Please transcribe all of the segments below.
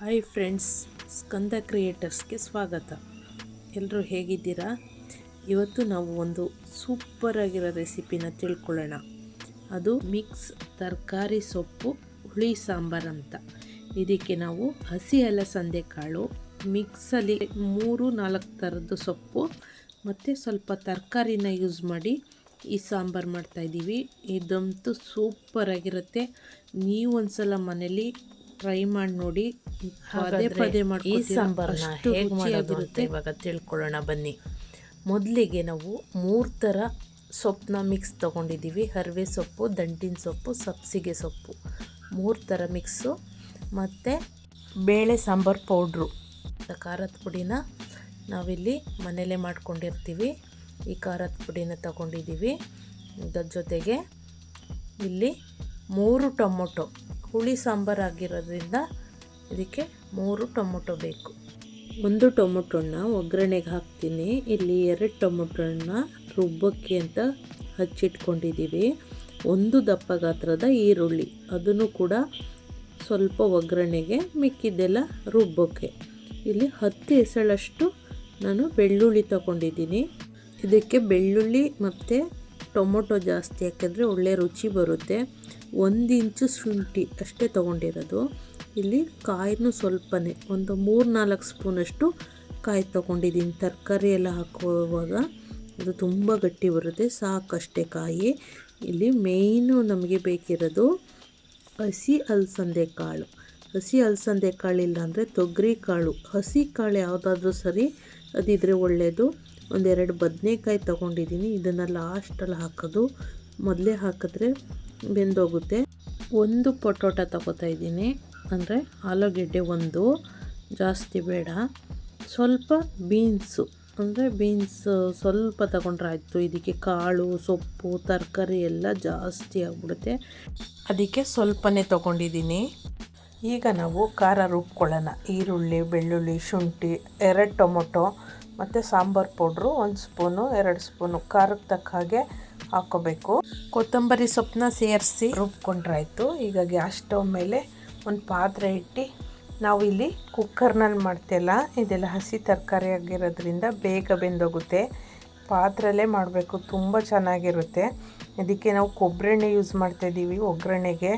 Hi friends ಸ್ಕಂದ ಕ್ರಿಯೇಟರ್ಸ್ಗೆ ಸ್ವಾಗತ. ಎಲ್ಲರೂ ಹೇಗಿದ್ದೀರಾ? ಇವತ್ತು ನಾವು ಒಂದು ಸೂಪರ್ ಆಗಿರೋ ರೆಸಿಪಿನ ತಿಳ್ಕೊಳ್ಳೋಣ. ಅದು ಮಿಕ್ಸ್ ತರಕಾರಿ ಸೊಪ್ಪು, ಹುಳಿ ಸಾಂಬಾರ್ ಅಂತ. ಇದಕ್ಕೆ ನಾವು ಹಸಿ ಅಲಸಂದೆ ಕಾಳು ಮಿಕ್ಸಲ್ಲಿ ಮೂರು ನಾಲ್ಕು ಥರದ್ದು ಸೊಪ್ಪು, ಮತ್ತು ಸ್ವಲ್ಪ ತರಕಾರಿನ ಯೂಸ್ ಮಾಡಿ ಈ ಸಾಂಬಾರು ಮಾಡ್ತಾಯಿದ್ದೀವಿ ಇದಂತೂ ಸೂಪರ್ ಆಗಿರುತ್ತೆ. ನೀವು ಒಂದ್ಸಲ ಮನೇಲಿ ಟ್ರೈ ಮಾಡಿ ನೋಡಿ. ಪದೇ ಪದೇ ಮಾಡಿ ಈ ಸಾಂಬಾರನ್ನ ಹೇಗೆ ಮಾಡೋದು ಅಂತ ಇವಾಗ ತಿಳ್ಕೊಳ್ಳೋಣ ಬನ್ನಿ. ಮೊದಲಿಗೆ ನಾವು ಮೂರು ಥರ ಸೊಪ್ಪನ್ನ ಮಿಕ್ಸ್ ತೊಗೊಂಡಿದ್ದೀವಿ ಹರಿವೆ ಸೊಪ್ಪು ದಂಟಿನ ಸೊಪ್ಪು ಸಬ್ಸಿಗೆ ಸೊಪ್ಪು. ಮೂರು ಥರ ಮಿಕ್ಸು ಮತ್ತು ಬೇಳೆ ಸಾಂಬಾರು ಪೌಡ್ರು. ಖಾರದ ಪುಡಿನ ನಾವಿಲ್ಲಿ ಮನೇಲೇ ಮಾಡ್ಕೊಂಡಿರ್ತೀವಿ. ಈ ಖಾರದ ಪುಡಿನ ತಗೊಂಡಿದ್ದೀವಿ ಇದರ ಜೊತೆಗೆ ಇಲ್ಲಿ ಮೂರು ಟೊಮೊಟೊ. ಹುಳಿ ಸಾಂಬಾರು ಆಗಿರೋದ್ರಿಂದ ಇದಕ್ಕೆ ಮೂರು ಟೊಮೊಟೊ ಬೇಕು. ಒಂದು ಟೊಮೊಟೊನ ಒಗ್ಗರಣೆಗೆ ಹಾಕ್ತೀನಿ. ಇಲ್ಲಿ ಎರಡು ಟೊಮೊಟೊನ ರುಬ್ಬಕ್ಕೆ ಅಂತ ಹಚ್ಚಿಟ್ಕೊಂಡಿದ್ದೀವಿ. ಒಂದು ದಪ್ಪ ಗಾತ್ರದ ಈರುಳ್ಳಿ. ಅದನ್ನು ಕೂಡ ಸ್ವಲ್ಪ ಒಗ್ಗರಣೆಗೆ ಮಿಕ್ಕಿದ್ದೆಲ್ಲ ರುಬ್ಬೋಕ್ಕೆ ಇಲ್ಲಿ ಹತ್ತು ಎಸಳಷ್ಟು ನಾನು ಬೆಳ್ಳುಳ್ಳಿ ತಗೊಂಡಿದ್ದೀನಿ. ಇದಕ್ಕೆ ಬೆಳ್ಳುಳ್ಳಿ ಮತ್ತು ಟೊಮೊಟೊ ಜಾಸ್ತಿ ಹಾಕಿದ್ರೆ ಒಳ್ಳೆ ರುಚಿ ಬರುತ್ತೆ. ಒಂದು ಇಂಚು ಶುಂಠಿ ಅಷ್ಟೇ ತೊಗೊಂಡಿರೋದು. ಇಲ್ಲಿ ಕಾಯಿನೂ ಸ್ವಲ್ಪನೇ, ಒಂದು ಮೂರು ನಾಲ್ಕು ಸ್ಪೂನಷ್ಟು ಕಾಯಿ ತೊಗೊಂಡಿದ್ದೀನಿ. ತರಕಾರಿ ಎಲ್ಲ ಹಾಕುವಾಗ ಅದು ತುಂಬ ಗಟ್ಟಿ ಬರುತ್ತೆ, ಸಾಕಷ್ಟೇ ಕಾಯಿ. ಇಲ್ಲಿ ಮೇಯ್ನು ನಮಗೆ ಬೇಕಿರೋದು ಹಸಿ ಅಲಸಂದೆ ಕಾಳು. ಹಸಿ ಅಲಸಂದೆ ಕಾಳು ಇಲ್ಲಾಂದರೆ ತೊಗರಿ ಕಾಳು. ಹಸಿ ಕಾಳು ಯಾವುದಾದ್ರೂ ಸರಿ ಅದಿದ್ರೆ ಒಳ್ಳೆಯದು ಒಂದೆರಡು ಬದನೆಕಾಯಿ ತೊಗೊಂಡಿದ್ದೀನಿ. ಇದನ್ನು ಲಾಸ್ಟಲ್ಲಿ ಹಾಕೋದು. ಮೊದಲೇ ಹಾಕಿದ್ರೆ ಬೆಂದೋಗುತ್ತೆ. ಒಂದು ಪೊಟೋಟ ತಗೋತಾ ಇದ್ದೀನಿ. ಅಂದರೆ ಆಲೂಗೆಡ್ಡೆ ಒಂದು, ಜಾಸ್ತಿ ಬೇಡ. ಸ್ವಲ್ಪ ಬೀನ್ಸು, ಅಂದರೆ ಬೀನ್ಸ್ ಸ್ವಲ್ಪ ತಗೊಂಡ್ರೆ ಆಯಿತು. ಇದಕ್ಕೆ ಕಾಳು, ಸೊಪ್ಪು, ತರಕಾರಿ ಎಲ್ಲ ಜಾಸ್ತಿ ಆಗ್ಬಿಡುತ್ತೆ. ಅದಕ್ಕೆ ಸ್ವಲ್ಪನೇ ತೊಗೊಂಡಿದ್ದೀನಿ. ಈಗ ನಾವು ಖಾರ ರುಬ್ಕೊಳ್ಳೋಣ. ಈರುಳ್ಳಿ, ಬೆಳ್ಳುಳ್ಳಿ, ಶುಂಠಿ, ಎರಡು ಟೊಮೊಟೊ, ಮತ್ತು ಸಾಂಬಾರು ಪೌಡ್ರು, ಒಂದು ಸ್ಪೂನು, ಎರಡು ಸ್ಪೂನು. ಖಾರಕ್ಕೆ ತಕ್ಕ ಹಾಗೆ ಹಾಕ್ಕೋಬೇಕು ಕೊತ್ತಂಬರಿ ಸೊಪ್ಪನ್ನ ಸೇರಿಸಿ ರುಬ್ಕೊಂಡ್ರಾಯ್ತು. ಈಗ ಗ್ಯಾಸ್ ಸ್ಟವ್ ಮೇಲೆ ಒಂದು ಪಾತ್ರೆ ಇಟ್ಟು ನಾವು ಇಲ್ಲಿ ಕುಕ್ಕರ್ನಲ್ಲಿ ಮಾಡ್ತಿಲ್ಲ ಇದೆಲ್ಲ ಹಸಿ ತರಕಾರಿ ಆಗಿರೋದ್ರಿಂದ ಬೇಗ ಬೆಂದೋಗುತ್ತೆ. ಪಾತ್ರೆಲ್ಲೇ ಮಾಡಬೇಕು, ತುಂಬ ಚೆನ್ನಾಗಿರುತ್ತೆ. ಇದಕ್ಕೆ ನಾವು ಕೊಬ್ಬರಿ ಎಣ್ಣೆ ಯೂಸ್ ಮಾಡ್ತಾಯಿದ್ದೀವಿ ಒಗ್ಗರಣೆಗೆ.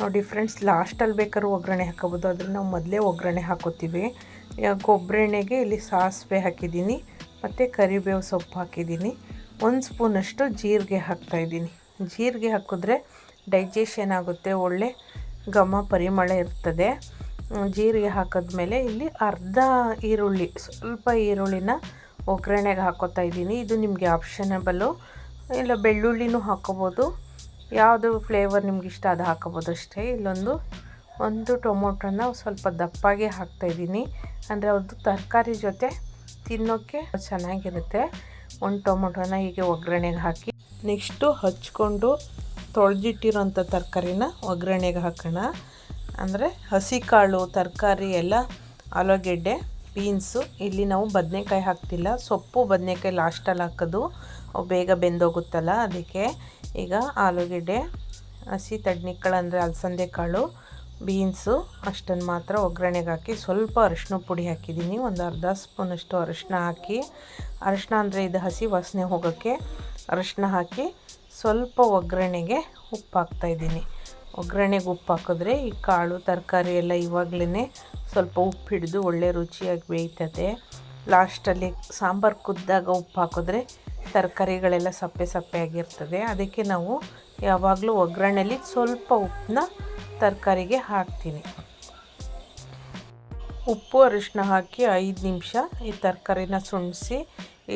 ನೋಡಿ ಫ್ರೆಂಡ್ಸ್ ಲಾಸ್ಟಲ್ಲಿ ಬೇಕಾದ್ರೂ ಒಗ್ಗರಣೆ ಹಾಕೋಬೋದು ಆದರೆ ನಾವು ಮೊದಲೇ ಒಗ್ಗರಣೆ ಹಾಕೋತೀವಿ ಕೊಬ್ಬರಿ ಎಣ್ಣೆಗೆ ಇಲ್ಲಿ ಸಾಸಿವೆ ಹಾಕಿದ್ದೀನಿ, ಮತ್ತು ಕರಿಬೇವು ಸೊಪ್ಪು ಹಾಕಿದ್ದೀನಿ. ಒಂದು ಸ್ಪೂನಷ್ಟು ಜೀರಿಗೆ ಹಾಕ್ತಾಯಿದ್ದೀನಿ ಜೀರಿಗೆ ಹಾಕಿದ್ರೆ ಡೈಜೆಷನ್ ಆಗುತ್ತೆ, ಒಳ್ಳೆ ಘಮ ಪರಿಮಳ ಇರ್ತದೆ. ಜೀರಿಗೆ ಹಾಕಿದ್ಮೇಲೆ ಇಲ್ಲಿ ಅರ್ಧ ಈರುಳ್ಳಿ, ಸ್ವಲ್ಪ ಈರುಳ್ಳಿನ ಒಗ್ಗರಣೆಗೆ ಹಾಕೋತಾ ಇದ್ದೀನಿ. ಇದು ನಿಮಗೆ ಆಪ್ಷನಬಲ್ಲು ಇಲ್ಲ ಬೆಳ್ಳುಳ್ಳಿನೂ ಹಾಕೋಬೋದು. ಯಾವುದು ಫ್ಲೇವರ್ ನಿಮ್ಗೆ ಇಷ್ಟ ಅದು ಹಾಕೋಬೋದು ಅಷ್ಟೇ. ಇಲ್ಲೊಂದು, ಒಂದು ಟೊಮೊಟೊನ ಸ್ವಲ್ಪ ದಪ್ಪಾಗಿ ಹಾಕ್ತಾಯಿದ್ದೀನಿ ಅಂದರೆ ಅದು ತರಕಾರಿ ಜೊತೆ ತಿನ್ನೋಕ್ಕೆ ಚೆನ್ನಾಗಿರುತ್ತೆ. ಒಂದು ಟೊಮೊಟೊನ ಹೀಗೆ ಒಗ್ಗರಣೆಗೆ ಹಾಕಿ ನೆಕ್ಸ್ಟು ಹಚ್ಕೊಂಡು ತೊಳೆದಿಟ್ಟಿರೋಂಥ ತರಕಾರಿನ ಒಗ್ಗರಣೆಗೆ ಹಾಕೋಣ. ಅಂದರೆ ಹಸಿ ಕಾಳು ತರಕಾರಿ, ಎಲ್ಲ ಆಲೂಗೆಡ್ಡೆ, ಬೀನ್ಸು. ಇಲ್ಲಿ ನಾವು ಬದನೆಕಾಯಿ ಹಾಕ್ತಿಲ್ಲ. ಸೊಪ್ಪು ಬದನೆಕಾಯಿ ಲಾಸ್ಟಲ್ಲಿ ಹಾಕೋದು. ಅವು ಬೇಗ ಬೆಂದೋಗುತ್ತಲ್ಲ, ಅದಕ್ಕೆ ಈಗ ಆಲೂಗೆಡ್ಡೆ, ಹಸಿ ತಡ್ನಿಕಾಳು ಅಂದರೆ ಅಲಸಂದೆ ಕಾಳು ಬೀನ್ಸು ಅಷ್ಟನ್ನು ಮಾತ್ರ ಒಗ್ಗರಣೆಗೆ ಹಾಕಿ ಸ್ವಲ್ಪ ಅರಿಶಿನ ಪುಡಿ ಹಾಕಿದ್ದೀನಿ, ಒಂದು ಅರ್ಧ ಸ್ಪೂನಷ್ಟು ಅರಿಶಿನ ಹಾಕಿ. ಅರಿಶಿನ ಅಂದರೆ ಇದು ಹಸಿ ವಾಸನೆ ಹೋಗೋಕ್ಕೆ ಅರಿಶಿನ ಹಾಕಿ ಸ್ವಲ್ಪ ಒಗ್ಗರಣೆಗೆ ಉಪ್ಪು ಹಾಕ್ತಾಯಿದ್ದೀನಿ ಒಗ್ಗರಣೆಗೆ ಉಪ್ಪು ಹಾಕಿದ್ರೆ ಈ ಕಾಳು, ತರಕಾರಿ ಎಲ್ಲ ಇವಾಗಲೇ ಸ್ವಲ್ಪ ಉಪ್ಪು ಹಿಡಿದು ಒಳ್ಳೆ ರುಚಿಯಾಗಿ ಬೇಯ್ತದೆ. ಲಾಸ್ಟಲ್ಲಿ ಸಾಂಬಾರು ಕುದ್ದಾಗ ಉಪ್ಪು ಹಾಕಿದ್ರೆ ತರಕಾರಿಗಳೆಲ್ಲ ಸಪ್ಪೆ ಸಪ್ಪೆ ಆಗಿರ್ತದೆ. ಅದಕ್ಕೆ ನಾವು ಯಾವಾಗಲೂ ಒಗ್ಗರಣೆಲಿ ಸ್ವಲ್ಪ ಉಪ್ಪನ್ನ ತರಕಾರಿಗೆ ಹಾಕ್ತೀನಿ. ಉಪ್ಪು ಅರಿಶಿನ ಹಾಕಿ ಐದು ನಿಮಿಷ ಈ ತರಕಾರಿನ ಸುಣಿಸಿ.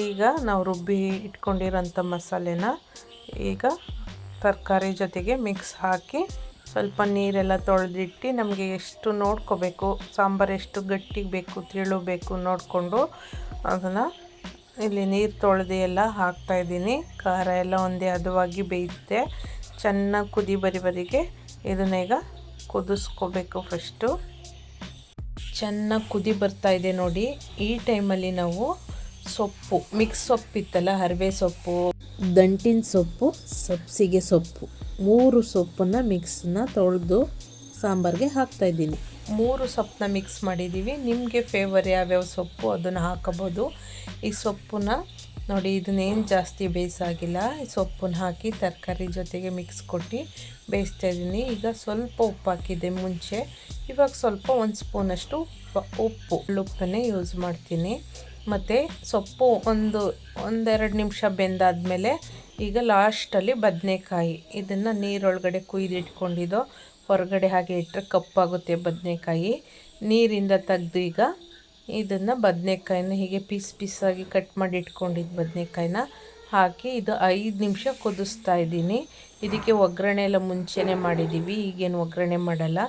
ಈಗ ನಾವು ರುಬ್ಬಿ ಇಟ್ಕೊಂಡಿರೋಂಥ ಮಸಾಲೆನ ಈಗ ತರಕಾರಿ ಜೊತೆಗೆ ಮಿಕ್ಸ್ ಹಾಕಿ ಸ್ವಲ್ಪ ನೀರೆಲ್ಲ ತೊಳೆದಿಟ್ಟು ನಮಗೆ ಎಷ್ಟು ನೋಡ್ಕೋಬೇಕು, ಸಾಂಬಾರು ಎಷ್ಟು ಗಟ್ಟಿಗೆ ಬೇಕು ತಿಳು ಬೇಕು ನೋಡಿಕೊಂಡು ಅದನ್ನು ಇಲ್ಲಿ ನೀರು ತೊಳೆದು ಎಲ್ಲ ಹಾಕ್ತಾಯಿದ್ದೀನಿ ಖಾರ ಎಲ್ಲ ಒಂದೇ ಹದವಾಗಿ ಬೇಯುತ್ತೆ. ಚೆನ್ನಾಗಿ ಕುದಿ ಬರಿ ಬರಿಗೆ ಇದನ್ನ ಈಗ ಕುದಿಸ್ಕೋಬೇಕು ಫಸ್ಟು ಚೆನ್ನಾಗಿ ಕುದಿ ಬರ್ತಾ ಇದೆ ನೋಡಿ. ಈ ಟೈಮಲ್ಲಿ ನಾವು ಸೊಪ್ಪು ಮಿಕ್ಸ್ ಸೊಪ್ಪು ಇತ್ತಲ್ಲ, ಹರಿವೆ ಸೊಪ್ಪು, ದಂಟಿನ ಸೊಪ್ಪು, ಸಬ್ಸಿಗೆ ಸೊಪ್ಪು. ಮೂರು ಸೊಪ್ಪನ್ನು ಮಿಕ್ಸನ್ನ ತೊಳೆದು ಸಾಂಬಾರಿಗೆ ಹಾಕ್ತಾಯಿದ್ದೀನಿ ಮೂರು ಸೊಪ್ಪನ್ನ ಮಿಕ್ಸ್ ಮಾಡಿದ್ದೀವಿ ನಿಮಗೆ ಫೇವರ್ ಯಾವ್ಯಾವ ಸೊಪ್ಪು, ಅದನ್ನು ಹಾಕಬೋದು ಈ ಸೊಪ್ಪನ್ನ ನೋಡಿ ಇದನ್ನೇನು ಜಾಸ್ತಿ ಬೇಯಿಸಾಗಿಲ್ಲ. ಸೊಪ್ಪನ್ನು ಹಾಕಿ ತರಕಾರಿ ಜೊತೆಗೆ ಮಿಕ್ಸ್ ಕೊಟ್ಟು ಬೇಯಿಸ್ತಾ ಇದ್ದೀನಿ. ಈಗ ಸ್ವಲ್ಪ ಉಪ್ಪು ಹಾಕಿದ್ದೆ ಮುಂಚೆ. ಇವಾಗ ಸ್ವಲ್ಪ ಒಂದು ಸ್ಪೂನಷ್ಟು ಉಪ್ಪು. ಉಪ್ಪನ್ನೇ ಯೂಸ್ ಮಾಡ್ತೀನಿ. ಮತ್ತು ಸೊಪ್ಪು ಒಂದು, ಒಂದೆರಡು ನಿಮಿಷ ಬೆಂದಾದಮೇಲೆ ಈಗ ಲಾಸ್ಟಲ್ಲಿ ಬದನೆಕಾಯಿ. ಇದನ್ನು ನೀರೊಳಗಡೆ ಕುಯ್ದಿಟ್ಕೊಂಡಿದ್ದೋ ಹೊರಗಡೆ ಹಾಗೆ ಇಟ್ಟರೆ ಕಪ್ಪಾಗುತ್ತೆ ಬದನೆಕಾಯಿ. ನೀರಿಂದ ತೆಗೆದು ಈಗ ಇದನ್ನು ಬದನೆಕಾಯಿನ ಹೀಗೆ ಪೀಸ್ ಪೀಸಾಗಿ ಕಟ್ ಮಾಡಿ ಇಟ್ಕೊಂಡಿದ್ದು ಬದನೆಕಾಯಿನ ಹಾಕಿ ಇದು ಐದು ನಿಮಿಷ ಕುದಿಸ್ತಾ ಇದ್ದೀನಿ. ಇದಕ್ಕೆ ಒಗ್ಗರಣೆ ಎಲ್ಲ ಮುಂಚೆನೇ ಮಾಡಿದ್ದೀವಿ ಈಗೇನು ಒಗ್ಗರಣೆ ಮಾಡಲ್ಲ.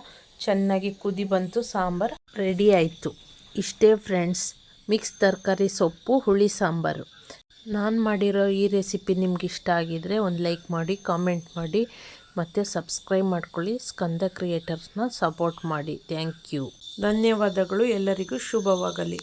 ಚೆನ್ನಾಗಿ ಕುದಿ ಬಂತು, ಸಾಂಬಾರು ರೆಡಿ ಆಯಿತು. ಇಷ್ಟೇ ಫ್ರೆಂಡ್ಸ್, ಮಿಕ್ಸ್ ತರಕಾರಿ ಸೊಪ್ಪು, ಹುಳಿ ಸಾಂಬಾರು. ನಾನು ಮಾಡಿರೋ ಈ ರೆಸಿಪಿ ನಿಮ್ಗೆ ಇಷ್ಟ ಆಗಿದರೆ ಒಂದು ಲೈಕ್ ಮಾಡಿ, ಕಾಮೆಂಟ್ ಮಾಡಿ, ಮತ್ತು ಸಬ್ಸ್ಕ್ರೈಬ್ ಮಾಡ್ಕೊಳ್ಳಿ. ಸ್ಕಂದ ಕ್ರಿಯೇಟರ್ಸ್ನ ಸಪೋರ್ಟ್ ಮಾಡಿ. Thank you. ಧನ್ಯವಾದಗಳು. ಎಲ್ಲರಿಗೂ ಶುಭವಾಗಲಿ.